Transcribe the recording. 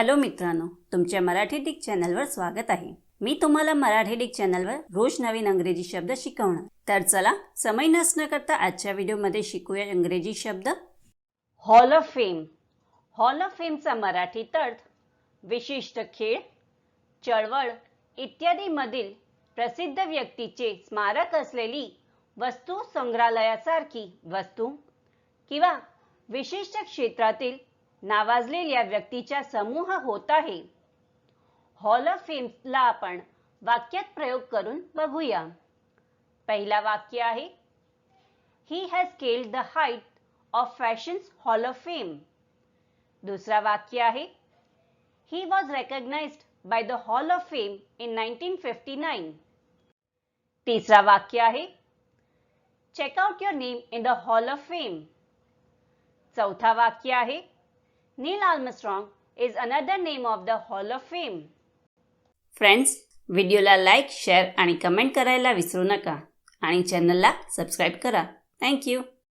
Hello मित्रांनो तुमच्या Marathi Dick चॅनलवर स्वागत आहे. मी तुम्हाला मराठी डिक चॅनलवर रोज नवीन अंग्रेजी शब्द शिकवणार. तर चला समय नसणं करता आजच्या व्हिडिओमध्ये शिकूया इंग्रजी शब्द. Hall of fame hall of फेमचा मराठीत अर्थ विशिष्ट खेळ चळवळ इत्यादीमधील प्रसिद्ध व्यक्तीचे स्मारक असलेली वस्तू संग्रहालयासारखी वस्तू किंवा विशिष्ट क्षेत्रातील नावाजलेल्या व्यक्तीचा समूह होत आहे. हॉल ऑफ फेमला आपण वाक्यात प्रयोग करून बघूया. पहिला वाक्य आहे he has called the height of fashions hall of fame दुसरा वाक्य आहे he was recognised by the hall of fame in 1959 तिसरा वाक्य आहे check out your name in the hall of fame चौथा वाक्य आहे Neil Armstrong is another name of the hall of fame friends व्हिडिओला लाईक शेअर आणि comment करायला विसरू नका. आणि चॅनलला सबस्क्राईब करा. थँक्यू